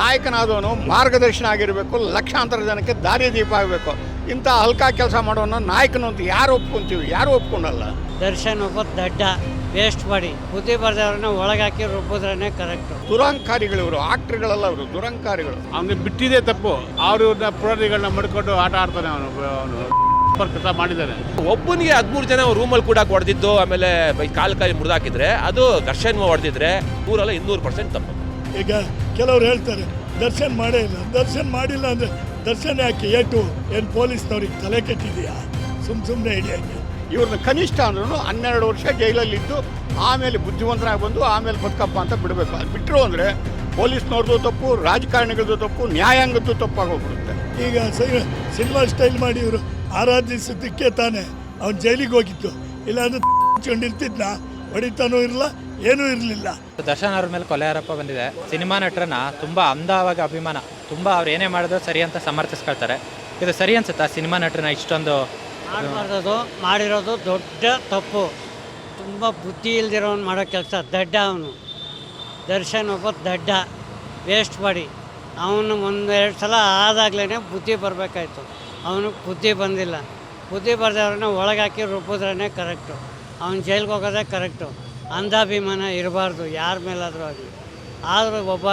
ನಾಯಕನಾದವನು ಮಾರ್ಗದರ್ಶನ ಆಗಿರಬೇಕು ಲಕ್ಷಾಂತರ ಜನಕ್ಕೆ ದಾರಿ ದೀಪ ಆಗಬೇಕು. ಇಂಥ ಹಲ್ಕ ಕೆಲಸ ಮಾಡೋನು ನಾಯಕನು ಅಂತ ಯಾರು ಒಪ್ಕೊಂತೀವಿ? ಯಾರು ಒಪ್ಕೊಂಡಲ್ಲ? ದರ್ಶನ್ ಒಬ್ಬ ದಡ್ಡ ವೇಸ್ಟ್ ಮಾಡಿ ಬುದ್ಧಿ ಬರ್ದವ್ರನ್ನ ಒಳಗಾಕಿ ರುಬ್ಬಿದ್ರೇ ಕರೆಕ್ಟ್ ದುರಂಕಾರಿಗಳು ಇವರು ಆಕ್ಟ್ರ್ಗಳಲ್ಲ ಅವರು ದುರಂಕಾರಿಗಳು. ಅವನಿಗೆ ಬಿಟ್ಟಿದೆ ತಪ್ಪು. ಅವ್ರನ್ನ ಪುರಾಣಿಗಳನ್ನ ಮಡ್ಕೊಂಡು ಆಟ ಆಡ್ತಾನೆ ಅವನು ಅವನು ಕೆಲಸ ಮಾಡಿದ್ದಾನೆ. ಒಬ್ಬನಿಗೆ ಹದಿಮೂರು ಜನ ರೂಮಲ್ಲಿ ಕೂಡ ಹೊಡೆದಿದ್ದು ಆಮೇಲೆ ಬೈ ಕಾಲು ಕಾಯಿ ಮುರಿದಾಕಿದ್ರೆ ಅದು ದರ್ಶನ್ ಹೊಡೆದಿದ್ರೆ ಊರಲ್ಲ ಇನ್ನೂರು ಪರ್ಸೆಂಟ್ ತಪ್ಪು. ಈಗ ಕೆಲವ್ರು ಹೇಳ್ತಾರೆ ದರ್ಶನ್ ಮಾಡೇ ಇಲ್ಲ ದರ್ಶನ್ ಮಾಡಿಲ್ಲ ಅಂದರೆ ದರ್ಶನ್ ಯಾಕೆ? ಏಟು ಏನು ಪೊಲೀಸ್ನವ್ರಿಗೆ ತಲೆ ಕೆಟ್ಟಿದೆಯಾ ಸುಮ್ಮ ಸುಮ್ಮನೆ ಹಿಡಿಯಕ್ಕೆ ಇವ್ರನ್ನ ಕನಿಷ್ಠ ಅಂದ್ರೂ ಹನ್ನೆರಡು ವರ್ಷ ಜೈಲಲ್ಲಿದ್ದು ಆಮೇಲೆ ಬುದ್ಧಿವಂತರಾಗಿ ಬಂದು ಆಮೇಲೆ ಬದುಕಪ್ಪ ಅಂತ ಬಿಡಬೇಕು. ಅದು ಬಿಟ್ಟರು ಅಂದರೆ ಪೊಲೀಸ್ನವ್ರದ್ದು ತಪ್ಪು ರಾಜಕಾರಣಿಗಳದ್ದು ತಪ್ಪು ನ್ಯಾಯಾಂಗದ್ದು ತಪ್ಪಾಗೋಗ್ಬಿಡುತ್ತೆ ಈಗ ಸಿನಿಮಾ ಸ್ಟೈಲ್ ಮಾಡಿ ಇವರು ಆರಾಧಿಸೋದಕ್ಕೆ ತಾನೇ ಅವ್ನು ಜೈಲಿಗೆ ಹೋಗಿತ್ತು ಇಲ್ಲಾಂದ್ರೆ ಇರ್ತಿದ್ನ ಹೊಡಿತಾನೂ ಇರಲ್ಲ ಏನೂ ಇರಲಿಲ್ಲ. ದರ್ಶನ್ ಅವ್ರ ಮೇಲೆ ಕೊಲೆಯಾರಪ್ಪ ಆರೋಪ ಬಂದಿದೆ. ಸಿನಿಮಾ ನಟರನ್ನ ತುಂಬಾ ಅಂದವಾಗಿ ಅಭಿಮಾನ ತುಂಬಾ ಅವ್ರು ಏನೇ ಮಾಡಿದ್ರು ಸರಿ ಅಂತ ಸಮರ್ಥಿಸ್ಕೊಳ್ತಾರೆ. ಇದು ಸರಿ ಅನ್ಸುತ್ತಾ ಸಿನಿಮಾ ನಟರನ್ನ ಇಷ್ಟೊಂದು? ಮಾಡಬಾರ್ದು ಮಾಡಿರೋದು ದೊಡ್ಡ ತಪ್ಪು. ತುಂಬ ಬುದ್ಧಿ ಇಲ್ದಿರೋನು ಮಾಡೋ ಕೆಲಸ ದಡ್ಡ ಅವನು. ದರ್ಶನ್ ಒಬ್ಬ ದಡ್ಡ ವೇಸ್ಟ್ ಮಾಡಿ ಅವನು ಒಂದೆರಡು ಸಲ ಆದಾಗ್ಲೇ ಬುದ್ಧಿ ಬರಬೇಕಾಯ್ತು. ಅವನು ಬುದ್ಧಿ ಬಂದಿಲ್ಲ. ಬುದ್ಧಿ ಬರ್ದವ್ರನ್ನ ಒಳಗಾಕಿ ರುಬ್ಬಿದ್ರೇ ಕರೆಕ್ಟು. ಅವ್ನು ಜೈಲಿಗೆ ಹೋಗೋದೇ ಕರೆಕ್ಟು. ಅಂಧಾಭಿಮಾನ ಇರಬಾರ್ದು ಯಾರ ಮೇಲಾದರೂ ಆಗಲಿ. ಆದರೂ ಒಬ್ಬ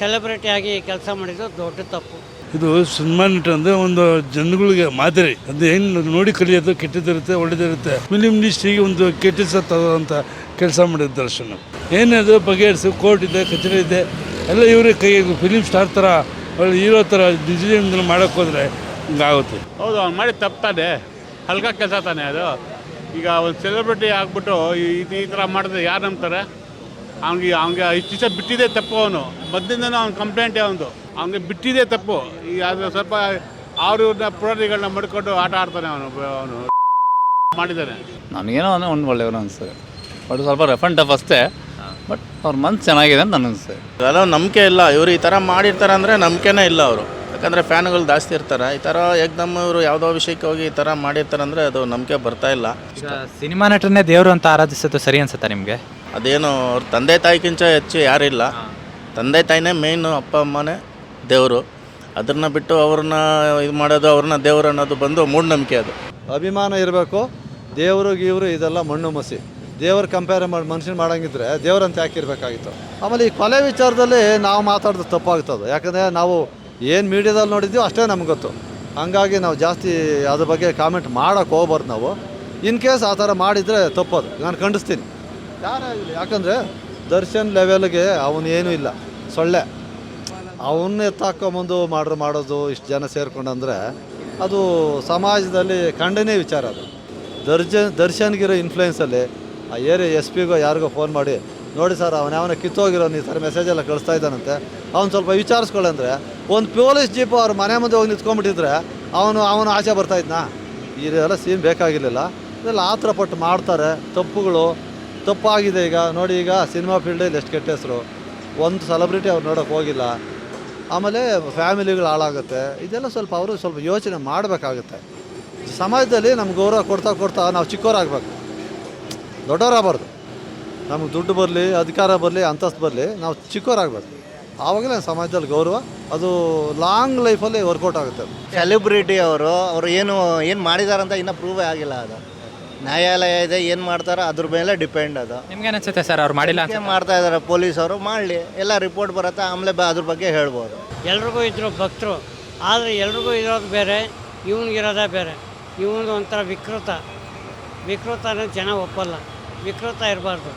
ಸೆಲೆಬ್ರಿಟಿಯಾಗಿ ಕೆಲಸ ಮಾಡಿದ್ದು ದೊಡ್ಡ ತಪ್ಪು. ಇದು ಸಿನಿಮಾ ಅಂದರೆ ಒಂದು ಜನಗಳಿಗೆ ಮಾದರಿ. ಅದು ಏನು ನೋಡಿ ಕಲಿಯೋದು ಕೆಟ್ಟದಿರುತ್ತೆ ಒಳ್ಳೇದಿರುತ್ತೆ. ಫಿಲಿಮ್ ಇಂಡಸ್ಟ್ರಿಗೆ ಒಂದು ಕೆಟ್ಟಿಸಂತ ಕೆಲಸ ಮಾಡಿದ ದರ್ಶನ. ಏನಾದರೂ ಬಗೆಹರಿಸಿ ಕೋರ್ಟ್ ಇದೆ ಕಚೇರಿ ಇದೆ ಎಲ್ಲ ಇವರೇ ಕೈ ಫಿಲಿಮ್ ಸ್ಟಾರ್ ಥರ ಒಳ್ಳೆ ಹೀರೋ ಥರ ನಿಜ ಮಾಡೋಕ್ಕೋದ್ರೆ ಹಿಂಗಾಗುತ್ತೆ. ಹೌದು ಅವ್ನು ಮಾಡಿ ತಪ್ಪಾನೆ ಹಲ್ಕ ಕೆಲಸ ತಾನೆ ಅದು. ಈಗ ಒಂದು ಸೆಲೆಬ್ರಿಟಿ ಆಗ್ಬಿಟ್ಟು ಈ- ಈ ಥರ ಮಾಡಿದ್ರೆ ಯಾರು ನಂಬ್ತಾರೆ? ಅವ್ನಿಗೆ ಅವ್ನಿಗೆ ಇಷ್ಟು ದಿವಸ ಬಿಟ್ಟಿದೆ ತಪ್ಪು ಅವನು. ಮೊದಲಿಂದನೂ ಅವ್ನ ಕಂಪ್ಲೇಂಟೇ ಅವನು ಅವ್ನಿಗೆ ಬಿಟ್ಟಿದೆ ತಪ್ಪು. ಈಗ ಅದು ಸ್ವಲ್ಪ ಅವ್ರನ್ನ ಪುರಾಣಿಗಳನ್ನ ಮಡ್ಕೊಂಡು ಆಟ ಆಡ್ತಾನೆ ಅವನು ಅವನು ಮಾಡಿದ್ದಾನೆ. ನನಗೇನೋ ಅವನು ಒಂದು ಒಳ್ಳೆಯವನು ಅನಿಸ್ತದೆ ಬಟ್ ಸ್ವಲ್ಪ ರೆಫನ್ ಟಫ್ ಅಷ್ಟೇ. ಬಟ್ ಅವ್ರ ಮನ್ಸು ಚೆನ್ನಾಗಿದೆ ಅಂತ ನನ್ನ ಅನಿಸ್ತದೆ ಅದೆಲ್ಲ ನಂಬಿಕೆ ಇಲ್ಲ. ಇವರು ಈ ಥರ ಮಾಡಿರ್ತಾರೆ ಅಂದರೆ ನಂಬಿಕೆನೇ ಇಲ್ಲ ಅವರು. ಯಾಕಂದರೆ ಫ್ಯಾನ್ಗಳು ಜಾಸ್ತಿ ಇರ್ತಾರೆ. ಈ ಥರ ಏಕ್ದಮ್ ಇವರು ಯಾವುದೋ ವಿಷಯಕ್ಕೆ ಹೋಗಿ ಈ ಥರ ಮಾಡಿರ್ತಾರಂದ್ರೆ ಅದು ನಂಬಿಕೆ ಬರ್ತಾ ಇಲ್ಲ. ಈಗ ಸಿನಿಮಾ ನಟರನ್ನೇ ದೇವರು ಅಂತ ಆರಾಧಿಸೋದು ಸರಿ ಅನ್ಸುತ್ತಾ ನಿಮಗೆ? ಅದೇನು ಅವ್ರ ತಂದೆ ತಾಯಿಗಿಂತ ಹೆಚ್ಚು ಯಾರಿಲ್ಲ ತಂದೆ ತಾಯಿನೇ ಮೇಯ್ನು ಅಪ್ಪ ಅಮ್ಮನೇ ದೇವರು. ಅದನ್ನು ಬಿಟ್ಟು ಅವ್ರನ್ನ ಇದು ಮಾಡೋದು ಅವ್ರನ್ನ ದೇವರು ಅನ್ನೋದು ಬಂದು ಮೂಢನಂಬಿಕೆ ಅದು. ಅಭಿಮಾನ ಇರಬೇಕು. ದೇವರು ಗೀವರು ಇದೆಲ್ಲ ಮಣ್ಣು ಮಸಿ. ದೇವ್ರ ಕಂಪೇರ್ ಮಾಡಿ ಮನುಷ್ಯನ ಮಾಡಂಗಿದ್ರೆ ದೇವ್ರಂತ ಯಾಕೆ ಇರಬೇಕಾಗಿತ್ತು? ಆಮೇಲೆ ಈ ಕೊಲೆ ವಿಚಾರದಲ್ಲಿ ನಾವು ಮಾತಾಡೋದು ತಪ್ಪಾಗ್ತದೆ. ಯಾಕಂದರೆ ನಾವು ಏನು ಮೀಡಿಯಾದಲ್ಲಿ ನೋಡಿದ್ದೀವೋ ಅಷ್ಟೇ ನಮ್ಗೆ ಗೊತ್ತು. ಹಂಗಾಗಿ ನಾವು ಜಾಸ್ತಿ ಅದ್ರ ಬಗ್ಗೆ ಕಾಮೆಂಟ್ ಮಾಡೋಕ್ಕೆ ಹೋಗ್ಬಾರ್ದು ನಾವು. ಇನ್ ಕೇಸ್ ಆ ಥರ ಮಾಡಿದರೆ ತಪ್ಪೋದು. ನಾನು ಖಂಡಿಸ್ತೀನಿ. ಯಾರೇ ಆಗಲಿ ಯಾಕಂದರೆ ದರ್ಶನ್ ಲೆವೆಲ್ಗೆ ಅವನು ಏನೂ ಇಲ್ಲ. ಸೊಳ್ಳೆ. ಅವನ್ನ ಎತ್ತಾಕೊಂಬಂದು ಮಾಡ್ರು ಮಾಡೋದು ಇಷ್ಟು ಜನ ಸೇರ್ಕೊಂಡಂದ್ರೆ ಅದು ಸಮಾಜದಲ್ಲಿ ಖಂಡನೇ ವಿಚಾರ ಅದು. ದರ್ಶನ್ ದರ್ಶನ್ಗಿರೋ ಇನ್ಫ್ಲೂಯೆನ್ಸಲ್ಲಿ ಆ ಏರಿಯಾ ಎಸ್ ಪಿಗೋ ಯಾರಿಗೋ ಫೋನ್ ಮಾಡಿ ನೋಡಿ ಸರ್, ಅವನ ಯಾವನ ಕಿತ್ತೋಗಿರೋನು ಈ ಸರ್ ಮೆಸೇಜ್ ಎಲ್ಲ ಕಳಿಸ್ತಾ ಇದ್ದಾನಂತೆ. ಅವ್ನು ಸ್ವಲ್ಪ ವಿಚಾರಿಸ್ಕೊಳ್ಳಂದ್ರೆ ಒಂದು ಪೊಲೀಸ್ ಜೀಪು ಅವ್ರ ಮನೆ ಮುಂದೆ ಹೋಗಿ ನಿಂತ್ಕೊಂಡ್ಬಿಟ್ಟಿದ್ರೆ ಅವನು ಅವನು ಆಚೆ ಬರ್ತಾ ಇದ್ನಾ? ಇದೆಲ್ಲ ಸೀನ್ ಬೇಕಾಗಿರಲಿಲ್ಲ. ಇದೆಲ್ಲ ಆತರ ಪಟ್ಟು ಮಾಡ್ತಾರೆ, ತಪ್ಪುಗಳು, ತಪ್ಪಾಗಿದೆ ಈಗ. ನೋಡಿ ಈಗ ಸಿನಿಮಾ ಫೀಲ್ಡಲ್ಲಿ ಎಷ್ಟು ಕೆಟ್ಟ ಹೆಸರು. ಒಂದು ಸೆಲೆಬ್ರಿಟಿ ಅವ್ರು ನೋಡೋಕೆ ಹೋಗಿಲ್ಲ. ಆಮೇಲೆ ಫ್ಯಾಮಿಲಿಗಳು ಹಾಳಾಗುತ್ತೆ. ಇದೆಲ್ಲ ಸ್ವಲ್ಪ ಅವರು ಸ್ವಲ್ಪ ಯೋಚನೆ ಮಾಡಬೇಕಾಗುತ್ತೆ. ಸಮಾಜದಲ್ಲಿ ನಮ್ಗೆ ಗೌರವ ಕೊಡ್ತಾ ಕೊಡ್ತಾ ನಾವು ಚಿಕ್ಕವರಾಗಬೇಕು ದೊಡ್ಡವರಾಗಬಾರ್ದು ನಮ್ಗೆ ದುಡ್ಡು ಬರಲಿ ಅಧಿಕಾರ ಬರಲಿ ಅಂತಸ್ತು ಬರಲಿ ನಾವು ಚಿಕ್ಕವರಾಗಬೇಕು. ಆವಾಗಲೇ ಸಮಾಜದಲ್ಲಿ ಗೌರವ ಅದು ಲಾಂಗ್ ಲೈಫಲ್ಲಿ ವರ್ಕೌಟ್ ಆಗುತ್ತೆ. ಸೆಲೆಬ್ರಿಟಿ ಅವರು ಅವರು ಏನು ಏನು ಅಂತ ಇನ್ನೂ ಪ್ರೂವೇ ಆಗಿಲ್ಲ ಅದು. ನ್ಯಾಯಾಲಯ ಇದೆ ಏನು ಮಾಡ್ತಾರೋ ಅದ್ರ ಮೇಲೆ ಡಿಪೆಂಡ್ ಅದು. ನಿಮ್ಗೆ ಅನಿಸುತ್ತೆ ಸರ್ ಅವ್ರು ಮಾಡಿಲ್ಲ ಅಂತ? ಏನ್ ಮಾಡ್ತಾ ಇದ್ದಾರೆ ಪೊಲೀಸವರು ಮಾಡಲಿ. ಎಲ್ಲ ರಿಪೋರ್ಟ್ ಬರುತ್ತೆ ಆಮೇಲೆ ಬ ಅದ್ರ ಬಗ್ಗೆ ಹೇಳ್ಬೋದು. ಎಲ್ರಿಗೂ ಇದ್ರು ಭಕ್ತರು ಆದರೆ ಎಲ್ರಿಗೂ ಇರೋದು ಬೇರೆ ಇವನಿಗಿರೋದೇ ಬೇರೆ. ಇವನು ಒಂಥರ ವಿಕೃತ. ವಿಕೃತ ಅನ್ನೋದು ಜನ ಒಪ್ಪಲ್ಲ. ವಿಕೃತ ಇರಬಾರ್ದು.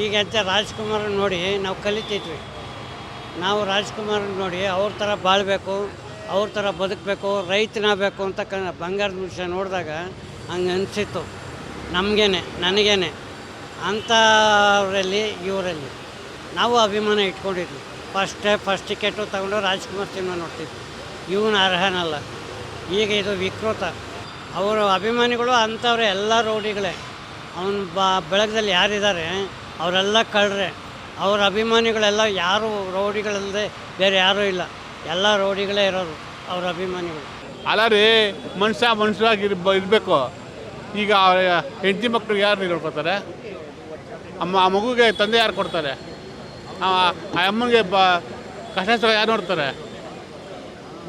ಈಗ ಅಂತ ರಾಜ್ಕುಮಾರ್ ನೋಡಿ ನಾವು ಕಲಿತಿದ್ವಿ. ನಾವು ರಾಜ್ಕುಮಾರ್ ನೋಡಿ ಅವ್ರ ಥರ ಬಾಳಬೇಕು, ಅವ್ರ ಥರ ಬದುಕಬೇಕು ರೈತನಾಗಬೇಕು ಅಂತ ಕ ಬಂಗಾರದ ವಿಷಯ ನೋಡಿದಾಗ ಹಂಗೆ ಅನಿಸಿತ್ತು. ನಮಗೇನೆ, ನನಗೇನೆ ಅಂಥವರಲ್ಲಿ ಇವರಲ್ಲಿ. ನಾವು ಅಭಿಮಾನ ಇಟ್ಕೊಂಡಿದ್ವಿ. ಫಸ್ಟ್ ಫಸ್ಟ್ ಟಿಕೆಟು ತಗೊಂಡು ರಾಜ್ಕುಮಾರ್ ಸಿನಿಮಾ ನೋಡ್ತಿದ್ವಿ. ಇವನು ಅರ್ಹನಲ್ಲ. ಈಗ ಇದು ವಿಕೃತ. ಅವರ ಅಭಿಮಾನಿಗಳು ಅಂಥವ್ರೆ ಎಲ್ಲ ರೌಡಿಗಳೇ. ಅವನು ಬಾ, ಬೆಳಗ್ದಲ್ಲಿ ಯಾರಿದ್ದಾರೆ ಅವರೆಲ್ಲ ಕಳ್ರೆ. ಅವ್ರ ಅಭಿಮಾನಿಗಳೆಲ್ಲ ಯಾರು ರೌಡಿಗಳಲ್ಲದೆ ಬೇರೆ ಯಾರೂ ಇಲ್ಲ. ಎಲ್ಲ ರೌಡಿಗಳೇ ಇರೋರು ಅವ್ರ ಅಭಿಮಾನಿಗಳು. ಅಲ್ಲ ರೀ ಮನುಷ್ಯ ಮನುಷ್ಯರಾಗಿ ಇರಬೇಕು. ಈಗ ಹೆಂಡತಿ ಮಕ್ಕಳಿಗೆ ಯಾರು ನೋಡ್ಕೊತಾರೆ ಅಮ್ಮ, ಆ ಮಗುಗೆ ತಂದೆ ಯಾರು ಕೊಡ್ತಾರೆ? ಆ ಅಮ್ಮನಿಗೆ ಬ, ಕಷ್ಟ ಯಾರು ನೋಡ್ತಾರೆ?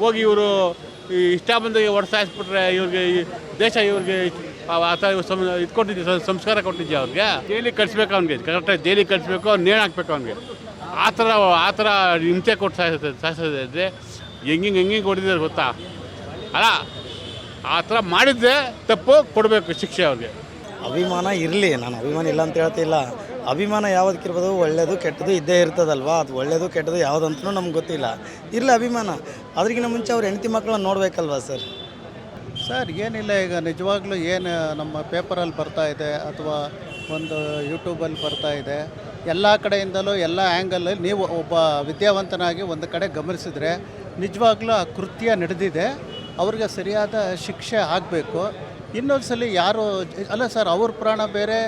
ಹೋಗಿ ಇವರು ಇಷ್ಟ ಬಂದಾಗ ಹೊಡೆಸಾಯಿಸ್ಬಿಟ್ರೆ ಇವ್ರಿಗೆ ಈ ದೇಶ ಇವ್ರಿಗೆ ಆ ಥರ ಸಂ ಇದು ಸಂಸ್ಕಾರ ಕೊಟ್ಟಿದ್ದೆ ಅವ್ರಿಗೆ? ಜೈಲಿಗೆ ಕಳಿಸ್ಬೇಕು ಅವ್ನಿಗೆ. ಕರೆಕ್ಟಾಗಿ ಜೈಲಿಗೆ ಕಳಿಸ್ಬೇಕು ಅವ್ನು ನೇಣು ಹಾಕ್ಬೇಕು ಅವ್ನಿಗೆ. ಆ ಥರ ಆ ಥರ ಹಿಂಸೆ ಕೊಟ್ಟು ಸಾಯಿಸ್ತದೆ ಸಾಯಿಸೋದಿದ್ರೆ ಹೆಂಗಿಂಗೆ ಹೆಂಗಿಂಗೆ ಹೊಡಿದ್ದಾರೆ ಗೊತ್ತಾ? ಅಲ್ಲ, ಆ ಥರ ಮಾಡಿದ್ದೆ ತಪ್ಪು, ಕೊಡಬೇಕು ಶಿಕ್ಷೆ ಅವ್ರಿಗೆ. ಅಭಿಮಾನ ಇರಲಿ, ನಾನು ಅಭಿಮಾನ ಇಲ್ಲ ಅಂತ ಹೇಳ್ತಿಲ್ಲ ಅಭಿಮಾನ ಯಾವುದಕ್ಕಿರ್ಬೋದು ಒಳ್ಳೆಯದು ಕೆಟ್ಟದು ಇದ್ದೇ ಇರ್ತದಲ್ವಾ? ಅದು ಒಳ್ಳೆಯದು ಕೆಟ್ಟದು ಯಾವುದಂತನೂ ನಮ್ಗೆ ಗೊತ್ತಿಲ್ಲ. ಇರಲಿ ಅಭಿಮಾನ. ಅದ್ರಿಗಿಂತ ಮುಂಚೆ ಅವ್ರ ಹೆಂಡತಿ ಮಕ್ಕಳನ್ನ ನೋಡಬೇಕಲ್ವಾ ಸರ್? ಸರ್, ಏನಿಲ್ಲ, ಈಗ ನಿಜವಾಗ್ಲೂ ಏನು ನಮ್ಮ ಪೇಪರಲ್ಲಿ ಬರ್ತಾ ಇದೆ ಅಥವಾ ಒಂದು ಯೂಟ್ಯೂಬಲ್ಲಿ ಬರ್ತಾ ಇದೆ, ಎಲ್ಲ ಕಡೆಯಿಂದಲೂ ಎಲ್ಲ ಆ್ಯಂಗಲಲ್ಲಿ ನೀವು ಒಬ್ಬ ವಿದ್ಯಾವಂತನಾಗಿ ಒಂದು ಕಡೆ ಗಮನಿಸಿದರೆ ನಿಜವಾಗ್ಲೂ ಆ ಕೃತ್ಯ ನಡೆದಿದೆ, ಅವ್ರಿಗೆ ಸರಿಯಾದ ಶಿಕ್ಷೆ ಆಗಬೇಕು. ಇನ್ನೊಂದು ಸಲ ಯಾರು, ಅಲ್ಲ ಸರ್, ಅವ್ರ ಪ್ರಾಣ ಬೇರೆ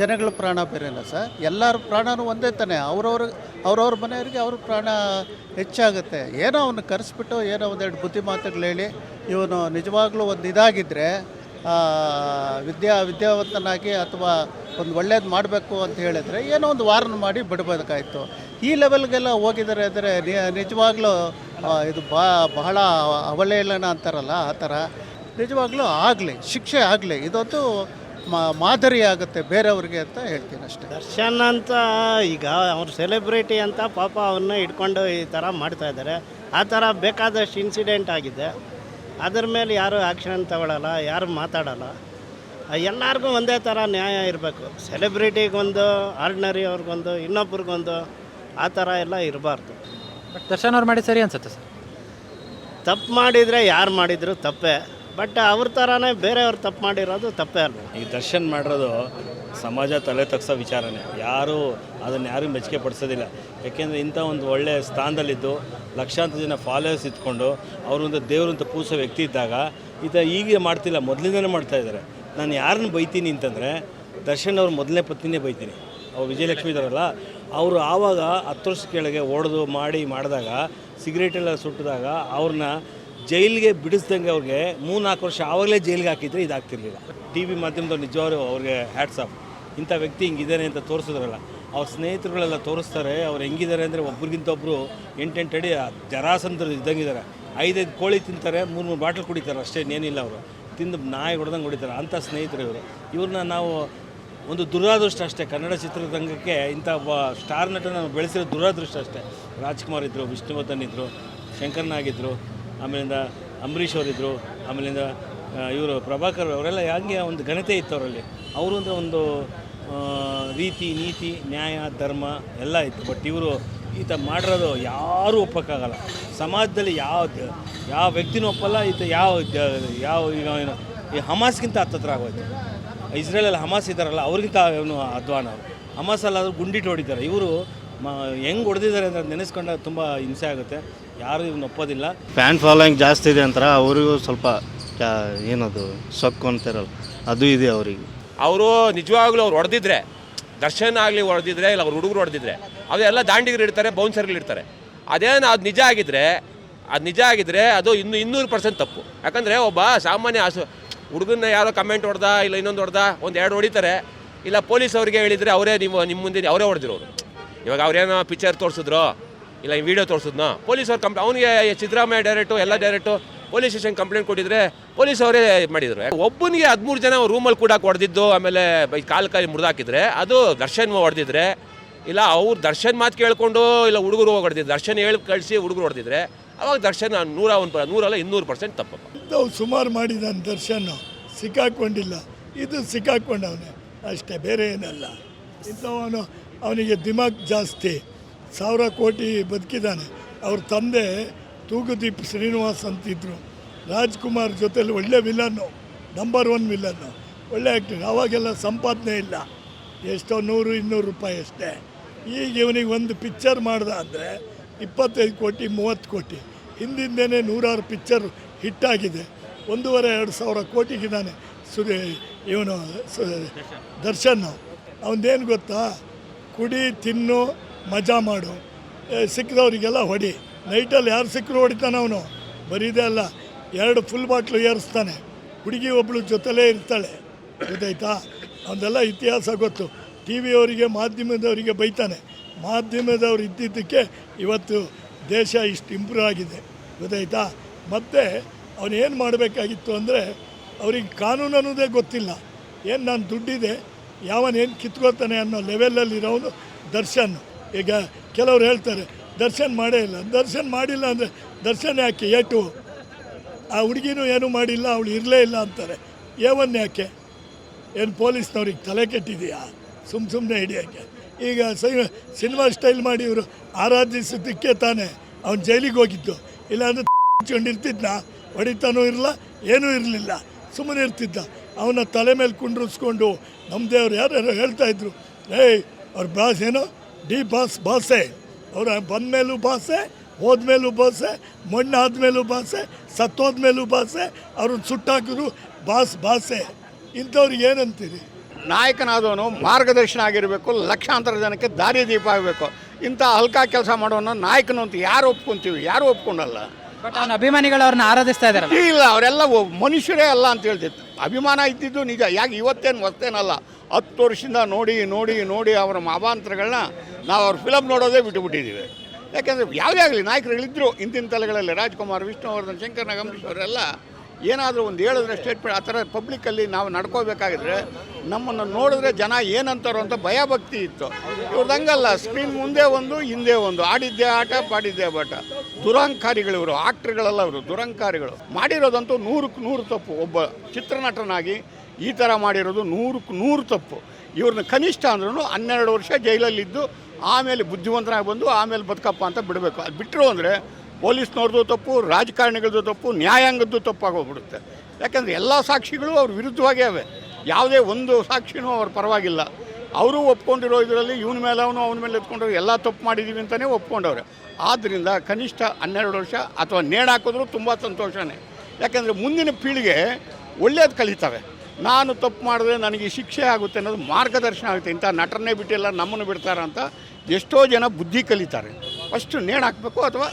ಜನಗಳ ಪ್ರಾಣ ಬೇರೆನಾ ಸರ್. ಎಲ್ಲರ ಪ್ರಾಣನೂ ಒಂದೇ ತಾನೆ. ಅವ್ರವ್ರ ಅವ್ರವ್ರ ಮನೆಯವ್ರಿಗೆ ಅವ್ರ ಪ್ರಾಣ ಹೆಚ್ಚಾಗುತ್ತೆ. ಏನೋ ಅವನು ಕರೆಸ್ಬಿಟ್ಟು ಏನೋ ಒಂದೆರಡು ಬುದ್ಧಿ ಮಾತುಗಳು ಹೇಳಿ, ಇವನು ನಿಜವಾಗ್ಲೂ ಒಂದು ಇದಾಗಿದ್ದರೆ ವಿದ್ಯಾ, ವಿದ್ಯಾವಂತನಾಗಿ ಅಥವಾ ಒಂದು ಒಳ್ಳೇದು ಮಾಡಬೇಕು ಅಂತ ಹೇಳಿದರೆ ಏನೋ ಒಂದು ವಾರನ ಮಾಡಿ ಬಿಡಬೇಕಾಯ್ತು. ಈ ಲೆವೆಲ್ಗೆಲ್ಲ ಹೋಗಿದ್ದಾರೆ ಅಂದರೆ ನಿಜವಾಗ್ಲೂ ಇದು ಬಾ, ಬಹಳ ಅವಲೇಲನ ಅಂತಾರಲ್ಲ ಆ ಥರ. ನಿಜವಾಗ್ಲೂ ಆಗಲಿ, ಶಿಕ್ಷೆ ಆಗಲಿ, ಇದೊಂದು ಮಾ- ಮಾದರಿ ಆಗುತ್ತೆ ಬೇರೆಯವ್ರಿಗೆ ಅಂತ ಹೇಳ್ತೀನಿ ಅಷ್ಟೇ. ದರ್ಶನ್ ಅಂತ ಈಗ ಅವ್ರ ಸೆಲೆಬ್ರಿಟಿ ಅಂತ ಪಾಪ ಅವನ್ನ ಇಟ್ಕೊಂಡು ಈ ಥರ ಮಾಡ್ತಾ ಇದ್ದಾರೆ. ಆ ಥರ ಬೇಕಾದಷ್ಟು ಇನ್ಸಿಡೆಂಟ್ ಆಗಿದೆ. ಅದ್ರ ಮೇಲೆ ಯಾರು ಆ್ಯಕ್ಷನ್ ತಗೊಳ್ಳಲ್ಲ ಯಾರು ಮಾತಾಡಲ್ಲ. ಎಲ್ಲರಿಗೂ ಒಂದೇ ಥರ ನ್ಯಾಯ ಇರಬೇಕು. ಸೆಲೆಬ್ರಿಟಿಗೊಂದು ಆರ್ಡಿನರಿ ಅವ್ರಿಗೊಂದು ಇನ್ನೊಬ್ರಿಗೊಂದು ಆ ಥರ ಎಲ್ಲ ಇರಬಾರ್ದು. ಬಟ್ ದರ್ಶನ್ ಅವ್ರು ಮಾಡಿ ಸರಿ ಅನ್ಸುತ್ತೆ ಸರ್. ತಪ್ಪು ಮಾಡಿದರೆ ಯಾರು ಮಾಡಿದ್ರು ತಪ್ಪೇ. ಬಟ್ ಅವ್ರ ಥರನೇ ಬೇರೆಯವ್ರು ತಪ್ಪು ಮಾಡಿರೋದು ತಪ್ಪೇ ಅಲ್ಲ ಈ ದರ್ಶನ್ ಮಾಡಿರೋದು ಸಮಾಜ ತಲೆ ತಗ್ಸೋ ವಿಚಾರನೇ. ಯಾರೂ ಅದನ್ನು ಯಾರೂ ಮೆಚ್ಚುಗೆ ಪಡಿಸೋದಿಲ್ಲ. ಯಾಕೆಂದರೆ ಇಂಥ ಒಂದು ಒಳ್ಳೆಯ ಸ್ಥಾನದಲ್ಲಿದ್ದು, ಲಕ್ಷಾಂತರ ಜನ ಫಾಲೋವರ್ಸ್ ಇಟ್ಕೊಂಡು ಅವರೊಂದು ದೇವರಂತ ಪೂಜೋ ವ್ಯಕ್ತಿ ಇದ್ದಾಗ ಈತ ಈಗ ಮಾಡ್ತಿಲ್ಲ, ಮೊದಲಿಂದನೇ ಮಾಡ್ತಾ ಇದ್ದಾರೆ. ನಾನು ಯಾರನ್ನ ಬೈತೀನಿ ಅಂತಂದರೆ, ದರ್ಶನ್ ಅವ್ರ ಮೊದಲನೇ ಪತ್ನಿನೇ ಬೈತೀನಿ. ಅವ್ರು ವಿಜಯಲಕ್ಷ್ಮಿ ಇದ್ದಾರಲ್ಲ, ಅವರು ಆವಾಗ ಹತ್ತು ವರ್ಷ ಕೆಳಗೆ ಓಡೋದು, ಮಾಡಿ, ಮಾಡಿದಾಗ, ಸಿಗರೇಟೆಲ್ಲ ಸುಟ್ಟಿದಾಗ ಅವ್ರನ್ನ ಜೈಲಿಗೆ ಬಿಡಿಸ್ದಂಗೆ ಅವ್ರಿಗೆ ಮೂರು ನಾಲ್ಕು ವರ್ಷ ಆವಾಗಲೇ ಜೈಲಿಗೆ ಹಾಕಿದ್ರೆ ಇದಾಗ್ತಿರ್ಲಿಲ್ಲ. ಟಿ ವಿ ಮಾಧ್ಯಮದವ್ರು ನಿಜವಾಗ್ಲೂ ಅವ್ರಿಗೆ ಹ್ಯಾಟ್ಸ್ ಆಫ್ ಇಂಥ ವ್ಯಕ್ತಿ ಹಿಂಗಿದ್ದಾನೆ ಅಂತ ತೋರಿಸಿದ್ರಲ್ಲ. ಅವ್ರ ಸ್ನೇಹಿತರುಗಳೆಲ್ಲ ತೋರಿಸ್ತಾರೆ, ಅವ್ರು ಹೆಂಗಿದ್ದಾರೆ ಅಂದರೆ ಒಬ್ರಿಗಿಂತ ಒಬ್ಬರು ಎಂಟೆಂಟು ಅಡಿ ಜರಾಸಂದ್ರ ಇದ್ದಂಗಿದ್ದಾರೆ ಐದೈದು ಕೋಳಿ ತಿಂತಾರೆ, ಮೂರು ಮೂರು ಬಾಟ್ಲ್ ಕುಡಿತಾರೆ, ಅಷ್ಟೇ ಏನಿಲ್ಲ ಅವರು. ತಿಂದು ನಾಯಿ ಹೊಡೆದಂಗೆ ಹೊಡಿತಾರೆ, ಅಂಥ ಸ್ನೇಹಿತರು ಇವರು. ಇವ್ರನ್ನ ನಾವು ಒಂದು ದುರಾದೃಷ್ಟ ಅಷ್ಟೇ, ಕನ್ನಡ ಚಿತ್ರರಂಗಕ್ಕೆ ಇಂಥ ಒಬ್ಬ ಸ್ಟಾರ್ ನಟನ ಬೆಳೆಸಿರೋ ದುರಾದೃಷ್ಟ ಅಷ್ಟೇ. ರಾಜ್ಕುಮಾರ್ ಇದ್ದರು ವಿಷ್ಣುವರ್ಧನ್ ಇದ್ದರು ಶಂಕರ್ನಾಗಿದ್ದರು ಆಮೇಲಿಂದ ಅಂಬರೀಷ್ ಅವರಿದ್ದರು ಆಮೇಲಿಂದ ಇವರು ಪ್ರಭಾಕರ್ ಅವರೆಲ್ಲ ಹಂಗೆ ಒಂದು ಘನತೆ ಇತ್ತು ಅವರಲ್ಲಿ. ಅವರು ಅಂದರೆ ಒಂದು ರೀತಿ, ನೀತಿ, ನ್ಯಾಯ, ಧರ್ಮ ಎಲ್ಲ ಇತ್ತು. ಬಟ್ ಇವರು ಈತ ಮಾಡಿರೋದು ಯಾರೂ ಒಪ್ಪಕ್ಕಾಗಲ್ಲ. ಸಮಾಜದಲ್ಲಿ ಯಾವ ಯಾವ ವ್ಯಕ್ತಿನೂ ಒಪ್ಪಲ್ಲ, ಈತ ಯಾವ ಯಾವ, ಈಗ ಏನು, ಈ ಹಮಾಸ್ಗಿಂತ ಹತ್ತತ್ರ ಆಗೋಯ್ತು. ಇಸ್ರೇಲಲ್ಲಿ ಹಮಾಸ್ ಇದ್ದಾರಲ್ಲ, ಅವ್ರಿಗಿಂತ ಏನು ಅಧ್ವಾನ ಅವರು. ಹಮಾಸಲ್ಲಾದರೂ ಗುಂಡಿಟ್ಟು ಹೊಡಿತಾರೆ. ಇವರು ಮ, ಹೆಂಗೆ ಹೊಡೆದಿದ್ದಾರೆ ಅಂತ ನೆನೆಸ್ಕೊಂಡಾಗ ತುಂಬ ಹಿಂಸೆ ಆಗುತ್ತೆ. ಯಾರು ಇದನ್ನ ಒಪ್ಪೋದಿಲ್ಲ. ಫ್ಯಾನ್ ಫಾಲೋಯಿಂಗ್ ಜಾಸ್ತಿ ಇದೆ ಅಂತಾರೆ ಅವರಿಗೂ ಸ್ವಲ್ಪ ಏನದು ಸೊಕ್ಕು ಅಂತಾರಲ್ಲ ಅದು ಇದೆ ಅವರಿಗೆ. ಅವರು ನಿಜವಾಗ್ಲೂ ಅವ್ರು ಹೊಡೆದಿದ್ರೆ ದರ್ಶನ್ ಆಗಲಿ ಹೊಡೆದಿದ್ರೆ ಇಲ್ಲ ಅವ್ರ ಹುಡುಗರು ಹೊಡೆದಿದ್ರೆ ಅದೆಲ್ಲ ದಾಂಡಿಗರು ಇರ್ತಾರೆ ಬೌನ್ಸರ್ಗಳು ಇರ್ತಾರೆ ಅದೇನು ಅದು ನಿಜ ಆಗಿದ್ರೆ ಅದು ನಿಜ ಆಗಿದ್ರೆ ಅದು ಇನ್ನು ಇನ್ನೂರು ಪರ್ಸೆಂಟ್ ತಪ್ಪು. ಯಾಕಂದರೆ ಒಬ್ಬ ಸಾಮಾನ್ಯ ಹಸು ಹುಡುಗನ್ನ ಯಾರೋ ಕಮೆಂಟ್ ಹೊಡೆದ ಇಲ್ಲ ಇನ್ನೊಂದು ಹೊಡೆದ ಒಂದು ಎರಡು ಹೊಡಿತಾರೆ ಇಲ್ಲ ಪೊಲೀಸ್ ಅವರಿಗೆ ಹೇಳಿದರೆ ಅವರೇ ನಿಮ್ಮ ನಿಮ್ಮ ಮುಂದೆ ಅವರೇ ಹೊಡೆದಿರೋರು. ಇವಾಗ ಅವ್ರೇನೋ ಪಿಕ್ಚರ್ ತೋರಿಸಿದ್ರು ಇಲ್ಲ, ಈ ವಿಡಿಯೋ ತೋರಿಸಿದ್ನೋ? ಪೊಲೀಸ್ ಅವ್ರು ಕಂಪ್ ಅವನಿಗೆ ಸಿದ್ದರಾಮಯ್ಯ ಡೈರೆಕ್ಟು ಎಲ್ಲ ಡೈರೆಕ್ಟು ಪೊಲೀಸ್ ಸ್ಟೇಷನ್ ಕಂಪ್ಲೇಂಟ್ ಕೊಟ್ಟಿದ್ರೆ ಪೊಲೀಸ್ ಅವರೇ ಮಾಡಿದ್ರು. ಒಬ್ಬನಿಗೆ ಹದಿಮೂರು ಜನ ರೂಮಲ್ಲಿ ಕೂಡ ಹೊಡೆದಿದ್ದು, ಆಮೇಲೆ ಕಾಲು ಕೈ ಮುರಿದಾಕಿದ್ರೆ, ಅದು ದರ್ಶನ್ ಹೊಡೆದಿದ್ರೆ, ಇಲ್ಲ, ಅವ್ರು ದರ್ಶನ್ ಮಾತು ಕೇಳಿಕೊಂಡು, ಇಲ್ಲ, ಹುಡುಗರು ಹೊಡೆದಿದ್ದು ದರ್ಶನ್ ಹೇಳಿ ಕಳಿಸಿ ಹುಡುಗರು ಹೊಡೆದಿದ್ರೆ, ಅವಾಗ ದರ್ಶನ್ ನೂರ ಒಂದು ನೂರಲ್ಲ, ಇನ್ನೂರು ಪರ್ಸೆಂಟ್ ತಪ್ಪು. ಇಂಥವು ಸುಮಾರು ಮಾಡಿದ್ದಾನೆ ದರ್ಶನ್. ಸಿಕ್ಕಾಕ್ಕೊಂಡಿಲ್ಲ ಇದು ಸಿಕ್ಕಾಕ್ಕೊಂಡವನೇ ಅಷ್ಟೇ, ಬೇರೆ ಏನಲ್ಲ. ಇಂಥವನು ಅವನಿಗೆ ದಿಮಾಗ್ ಜಾಸ್ತಿ. ಸಾವಿರ ಕೋಟಿ ಬದುಕಿದ್ದಾನೆ. ಅವ್ರ ತಂದೆ ತೂಗುದೀಪ್ ಶ್ರೀನಿವಾಸ್ ಅಂತಿದ್ರು. ರಾಜ್ಕುಮಾರ್ ಜೊತೆಲಿ ಒಳ್ಳೆ ವಿಲನ್ನು ನಂಬರ್ ಒನ್ ವಿಲನ್ನು ಒಳ್ಳೆ ಆ್ಯಕ್ಟಿಂಗ್ ಅವಾಗೆಲ್ಲ ಸಂಪಾದನೆ ಇಲ್ಲ. ಎಷ್ಟೋ ನೂರು, ಇನ್ನೂರು ರೂಪಾಯಿ ಅಷ್ಟೇ. ಈಗ ಇವನಿಗೆ ಒಂದು ಪಿಕ್ಚರ್ ಮಾಡ್ದ ಅಂದರೆ ಇಪ್ಪತ್ತೈದು ಕೋಟಿ, ಮೂವತ್ತು ಕೋಟಿ. ಹಿಂದಿಂದೇನೆ ನೂರಾರು ಪಿಕ್ಚರ್ ಹಿಟ್ಟಾಗಿದೆ ಒಂದೂವರೆ, ಎರಡು ಸಾವಿರ ಕೋಟಿಗಿದ್ದಾನೆ ಸುರೇ, ಇವನು ದರ್ಶನ್. ಅವನದೇನು ಗೊತ್ತಾ? ಕುಡಿ, ತಿನ್ನು ಮಜಾ ಮಾಡು. ಸಿಕ್ಕಿದವರಿಗೆಲ್ಲ ಹೊಡಿ. ನೈಟಲ್ಲಿ ಯಾರು ಸಿಕ್ಕರು ಹೊಡಿತಾನೆ ಅವನು? ಬರೀದೇ ಅಲ್ಲ, ಎರಡು ಫುಲ್ ಬಾಟ್ಲು ಏರಿಸ್ತಾನೆ. ಹುಡುಗಿ ಒಬ್ಬಳು ಜೊತೆಲೇ ಇರ್ತಾಳೆ. ಗೊತ್ತಾಯ್ತಾ? ಅವನ್ನೆಲ್ಲ ಇತಿಹಾಸ ಗೊತ್ತು. ಟಿ ವಿಯವರಿಗೆ ಮಾಧ್ಯಮದವರಿಗೆ ಬೈತಾನೆ. ಮಾಧ್ಯಮದವ್ರು ಇದ್ದಿದ್ದಕ್ಕೆ ಇವತ್ತು ದೇಶ ಇಷ್ಟು ಇಂಪ್ರೂವ್ ಆಗಿದೆ. ಗೊತ್ತಾಯ್ತಾ? ಮತ್ತು ಅವನೇನು ಮಾಡಬೇಕಾಗಿತ್ತು ಅಂದರೆ, ಅವ್ರಿಗೆ ಕಾನೂನು ಅನ್ನೋದೇ ಗೊತ್ತಿಲ್ಲ. ಏನು ನಾನು ದುಡ್ಡಿದೆ ಯಾವನೇನು ಕಿತ್ಕೋತಾನೆ ಅನ್ನೋ ಲೆವೆಲಲ್ಲಿರೋನು ದರ್ಶನ್. ಈಗ ಕೆಲವರು ಹೇಳ್ತಾರೆ, ದರ್ಶನ್ ಮಾಡೇ ಇಲ್ಲ. ದರ್ಶನ್ ಮಾಡಿಲ್ಲ ಅಂದರೆ ದರ್ಶನ್ ಯಾಕೆ? ಏಟು? ಆ ಹುಡುಗಿನೂ ಏನೂ ಮಾಡಿಲ್ಲ, ಅವಳು ಇರಲೇ ಇಲ್ಲ ಅಂತಾರೆ. ಏವನ್ ಯಾಕೆ? ಏನು ಪೊಲೀಸ್ನವ್ರಿಗೆ ತಲೆ ಕೆಟ್ಟಿದೆಯಾ? ಸುಮ್ಮ ಸುಮ್ಮನೆ ಹಿಡಿಯೋಕ್ಕೆ ಈಗ ಸೈ ಸಿನಿಮಾ ಸ್ಟೈಲ್ ಮಾಡಿ ಇವರು ಆರಾಧಿಸಿದ್ದಕ್ಕೆ ತಾನೇ ಅವ್ನು ಜೈಲಿಗೆ ಹೋಗಿದ್ದು. ಇಲ್ಲಾಂದ್ರೆ ಹಚ್ಕೊಂಡಿರ್ತಿದ್ನ ಹೊಡಿತಾನೂ ಇರಲ್ಲ ಏನೂ ಇರಲಿಲ್ಲ. ಸುಮ್ಮನೆ ಇರ್ತಿದ್ದ. ಅವನ ತಲೆ ಮೇಲೆ ಕುಂಡ್ರಿಸ್ಕೊಂಡು ನಮ್ಮ ದೇವ್ರು ಯಾರ್ಯಾರು ಹೇಳ್ತಾ ಇದ್ರು, ಏಯ್, ಅವ್ರ ಬ್ರಾಸ್ ಏನೋ ಡಿ ಬಸ್ ಬಾಸೆ ಬಂದ ಬಂದಮೇಲೂ ಬಾಸೆ ಹೋದ್ಮೇಲೂ ಬಾಸೆ ಮಣ್ಣು ಭಾಷೆ ಬಾಸೆ ಸತ್ತೋದ್ಮೇಲೂ ಬಾಸೆ ಅವ್ರನ್ನ ಸುಟ್ಟಾಕಿದ್ರು ಬಾಸ್ ಬಾಸೆ ಇಂಥವ್ರಿಗೆ ಏನಂತೀರಿ? ನಾಯಕನಾದವನು ಮಾರ್ಗದರ್ಶನ ಆಗಿರಬೇಕು ಲಕ್ಷಾಂತರ ಜನಕ್ಕೆ ದಾರಿ ದೀಪ ಆಗಬೇಕು. ಇಂಥ ಹಲ್ಕಾ ಕೆಲಸ ಮಾಡೋನ ನಾಯಕನು ಅಂತ ಯಾರು ಒಪ್ಕೊಂತೀವಿ? ಯಾರು ಒಪ್ಕೊಂಡಲ್ಲ? ಬಟ್ ಅವನ ಅಭಿಮಾನಿಗಳು ಅವ್ರನ್ನ ಆರಾಧಿಸ್ತಾ ಇದ್ದಾರೆ ಇಲ್ಲ ಅವರೆಲ್ಲ ಒ- ಮನುಷ್ಯರೇ ಅಲ್ಲ ಅಂತ ಹೇಳ್ತಿತ್ತು ಅಭಿಮಾನ ಇದ್ದಿದ್ದು ನಿಜ. ಯಾಕೆ ಇವತ್ತೇನು ಹೊಸ್ತೇನಲ್ಲ? ಹತ್ತು ವರ್ಷದಿಂದ ನೋಡಿ ನೋಡಿ ನೋಡಿ ಅವರ ಅವಾಂತರಗಳನ್ನ ನಾವು ಅವ್ರ ಫಿಲಮ್ ನೋಡೋದೇ ಬಿಟ್ಟುಬಿಟ್ಟಿದ್ದೀವಿ. ಯಾಕೆಂದರೆ ಯಾವುದೇ ಆಗಲಿ ನಾಯಕರುಗಳಿದ್ದರು ಇಂದಿನ ತಲೆಗಳಲ್ಲಿ ರಾಜ್ಕುಮಾರ್, ವಿಷ್ಣುವರ್ಧನ್, ಶಂಕರ್ ನಾಗಂಬರೀಶ್ ಅವರೆಲ್ಲ ಏನಾದರೂ ಒಂದು ಹೇಳಿದ್ರೆ ಸ್ಟೇಟ್ಮೆಂಟ್ ಆ ಥರ ಪಬ್ಲಿಕ್ಕಲ್ಲಿ ನಾವು ನಡ್ಕೋಬೇಕಾಗಿದ್ರೆ ನಮ್ಮನ್ನು ನೋಡಿದ್ರೆ ಜನ ಏನಂತಾರೋ ಅಂತ ಭಯ ಭಕ್ತಿ ಇತ್ತು. ಇವ್ರದ್ದು ಹಂಗಲ್ಲ ಸ್ಕ್ರೀನ್ ಮುಂದೆ ಒಂದು, ಹಿಂದೆ ಒಂದು. ಆಡಿದ್ದೇ ಆಟ, ಪಾಡಿದ್ದೇ ಬಾಟ ದುರಂಕಾರಿಗಳು ಇವರು ಆಕ್ಟ್ರ್ಗಳೆಲ್ಲ ಅವರು ದುರಂಕಾರಿಗಳು. ಮಾಡಿರೋದಂತೂ ನೂರಕ್ಕೆ ನೂರು ತಪ್ಪು. ಒಬ್ಬ ಚಿತ್ರನಟನಾಗಿ ಈ ಥರ ಮಾಡಿರೋದು ನೂರಕ್ಕೆ ನೂರು ತಪ್ಪು. ಇವ್ರನ್ನ ಕನಿಷ್ಠ ಅಂದ್ರೂ ಹನ್ನೆರಡು ವರ್ಷ ಜೈಲಲ್ಲಿದ್ದು ಆಮೇಲೆ ಬುದ್ಧಿವಂತನಾಗಿ ಬಂದು ಆಮೇಲೆ ಬದುಕಪ್ಪ ಅಂತ ಬಿಡಬೇಕು. ಅದು ಬಿಟ್ಟರು ಅಂದರೆ ಪೊಲೀಸ್ನವ್ರದ್ದು ತಪ್ಪು ರಾಜಕಾರಣಿಗಳದ್ದು ತಪ್ಪು, ನ್ಯಾಯಾಂಗದ್ದು ತಪ್ಪಾಗೋಗ್ಬಿಡುತ್ತೆ. ಯಾಕಂದರೆ ಎಲ್ಲ ಸಾಕ್ಷಿಗಳು ಅವ್ರ ವಿರುದ್ಧವಾಗೇ ಅವೆ ಯಾವುದೇ ಒಂದು ಸಾಕ್ಷಿನೂ ಅವ್ರ ಪರವಾಗಿಲ್ಲ. ಅವರು ಒಪ್ಕೊಂಡಿರೋ ಇದರಲ್ಲಿ ಇವನ ಮೇಲೆ ಅವನು ಅವನ ಮೇಲೆ ಎತ್ಕೊಂಡ್ರು ಎಲ್ಲ ತಪ್ಪು ಮಾಡಿದ್ದೀವಿ ಅಂತಲೇ ಒಪ್ಕೊಂಡವ್ರೆ. ಆದ್ದರಿಂದ ಕನಿಷ್ಠ ಹನ್ನೆರಡು ವರ್ಷ ಅಥವಾ ನೇಣಾಕಿದ್ರು ತುಂಬ ಸಂತೋಷನೇ. ಯಾಕಂದರೆ ಮುಂದಿನ ಪೀಳಿಗೆ ಒಳ್ಳೇದು ಕಲಿತವೆ. ನಾನು ತಪ್ಪು ಮಾಡಿದ್ರೆ ನನಗೆ ಶಿಕ್ಷೆ ಆಗುತ್ತೆ ಅನ್ನೋದು ಮಾರ್ಗದರ್ಶನ ಆಗುತ್ತೆ. ಇಂಥ ನಟರನ್ನೇ ಬಿಟ್ಟಿಲ್ಲ ನಮ್ಮನ್ನು ಬಿಡ್ತಾರೆ ಅಂತ ಎಷ್ಟೋ ಜನ ಬುದ್ಧಿ ಕಲಿತಾರೆ. ಫಸ್ಟು ನೇಣು ಹಾಕಬೇಕು ಅಥವಾ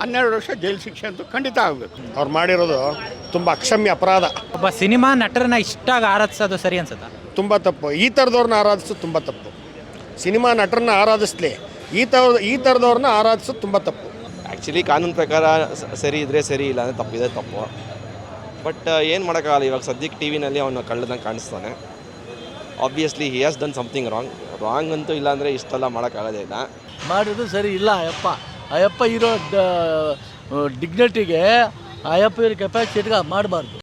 ಹನ್ನೆರಡು ವರ್ಷ ಜೈಲು ಶಿಕ್ಷೆ ಅಂತೂ ಖಂಡಿತ ಆಗಬೇಕು. ಅವ್ರು ಮಾಡಿರೋದು ತುಂಬ ಅಕ್ಷಮ್ಯ ಅಪರಾಧ. ಒಬ್ಬ ಸಿನಿಮಾ ನಟರನ್ನ ಇಷ್ಟಾಗಿ ಆರಾಧಿಸೋದು ಸರಿ ಅನ್ಸುತ್ತಾ? ತುಂಬ ತಪ್ಪು. ಈ ಥರದವ್ರನ್ನ ಆರಾಧಿಸೋದು ತುಂಬ ತಪ್ಪು. ಸಿನಿಮಾ ನಟರನ್ನ ಆರಾಧಿಸ್ಲಿ. ಈ ಥರ ಈ ಥರದವ್ರನ್ನ ಆರಾಧಿಸೋದು ತುಂಬ ತಪ್ಪು. ಆ್ಯಕ್ಚುಲಿ ಕಾನೂನು ಪ್ರಕಾರ ಸ- ಸರಿ ಇದ್ದರೆ ಸರಿ ಇಲ್ಲ ಅಂದರೆ ತಪ್ಪಿದೆ ತಪ್ಪು. ಬಟ್ ಏನು ಮಾಡೋಕ್ಕಾಗಲ್ಲ. ಇವಾಗ ಸದ್ಯಕ್ಕೆ ಟಿ ವಿನಲ್ಲಿ ಅವನು ಕಳ್ಳದಂಗೆ ಕಾಣಿಸ್ತಾನೆ. Obviously he has done something wrong wrong ಅಂತೂ ಇಲ್ಲ ಅಂದರೆ ಇಷ್ಟೆಲ್ಲ ಮಾಡೋಕ್ಕಾಗೋದೇ ಇಲ್ಲ. ಮಾಡಿದ್ದು ಸರಿ ಇಲ್ಲ, ಅಯ್ಯಪ್ಪ. ಅಯ್ಯಪ್ಪ ಇರೋ ಡಿಗ್ನಿಟಿಗೆ ಅಯ್ಯಪ್ಪ ಇರೋ ಕೆಪಾಸಿಟಿಗೆ ಮಾಡಬಾರ್ದು.